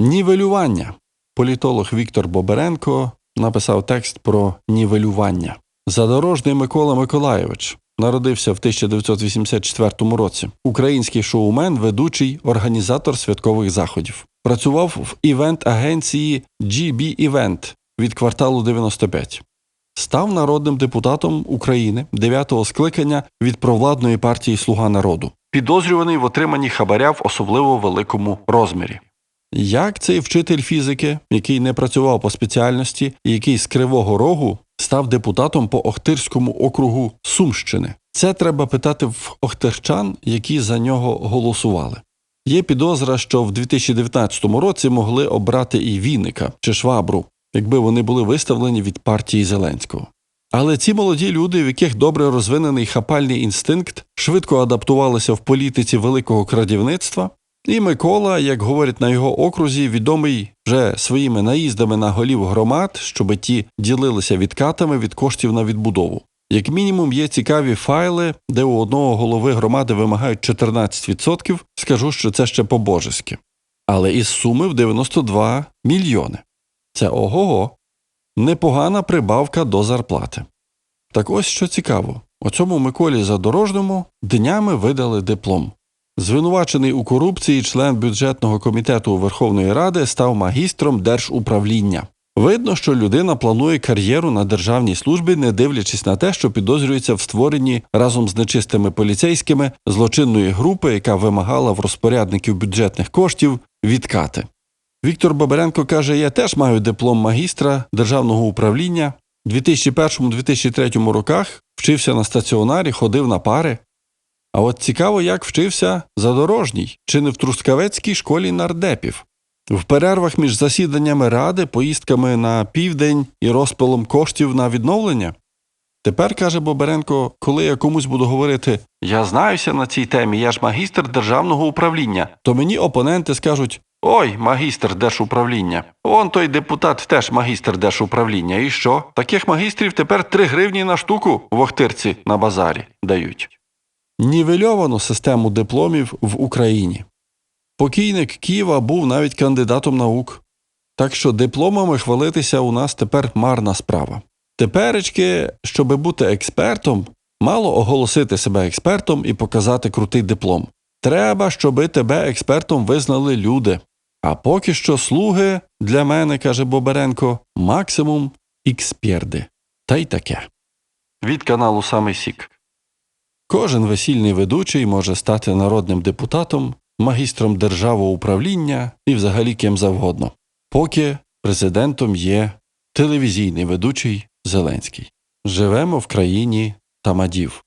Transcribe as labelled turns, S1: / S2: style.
S1: Нівелювання. Політолог Віктор Боберенко написав текст про нівелювання. Задорожний Микола Миколайович народився в 1984 році. Український шоумен, ведучий, організатор святкових заходів. Працював в івент-агенції GB Event від кварталу 95. Став народним депутатом України 9-го скликання від провладної партії Слуга народу, підозрюваний в отриманні хабаря в особливо великому розмірі. Як цей вчитель фізики, який не працював по спеціальності і який з Кривого Рогу став депутатом по Охтирському округу Сумщини? Це треба питати в охтирчан, які за нього голосували. Є підозра, що в 2019 році могли обрати і Вінника чи Швабру, якби вони були виставлені від партії Зеленського. Але ці молоді люди, в яких добре розвинений хапальний інстинкт, швидко адаптувалися в політиці великого крадівництва, і Микола, як говорять на його окрузі, відомий вже своїми наїздами на голів громад, щоби ті ділилися відкатами від коштів на відбудову. Як мінімум, є цікаві файли, де у одного голови громади вимагають 14%, скажу, що це ще по-божески. Але із суми в 92 мільйони. Це ого-го. Непогана прибавка до зарплати. Так ось що цікаво: оцьому Миколі Задорожному днями видали диплом. Звинувачений у корупції член бюджетного комітету Верховної Ради став магістром держуправління. Видно, що людина планує кар'єру на державній службі, не дивлячись на те, що підозрюється в створенні разом з нечистими поліцейськими злочинної групи, яка вимагала в розпорядників бюджетних коштів відкати. Віктор Бабаренко каже: Я теж маю диплом магістра державного управління. У 2001-2003 роках вчився на стаціонарі, ходив на пари. А от цікаво, як вчився задорожній, чи не в Трускавецькій школі нардепів. В перервах між засіданнями ради, поїздками на південь і розпилом коштів на відновлення. Тепер, каже Боберенко, коли я комусь буду говорити Я знаюся на цій темі, я ж магістр державного управління, то мені опоненти скажуть Ой, магістр держуправління. Он той депутат теж магістр держуправління. І що? Таких магістрів тепер 3 гривні на штуку в Охтирці на базарі дають. Нівельовану систему дипломів в Україні. Покійник Києва був навіть кандидатом наук. Так що дипломами хвалитися у нас тепер марна справа. Теперечки, щоби бути експертом, мало оголосити себе експертом і показати крутий диплом. Треба, щоби тебе експертом визнали люди. А поки що слуги для мене, каже Боберенко, максимум ікспєрди. Та й таке. Від каналу Самий Сік. Кожен весільний ведучий може стати народним депутатом, магістром державного управління і взагалі ким завгодно, поки президентом є телевізійний ведучий Зеленський. Живемо в країні тамадів.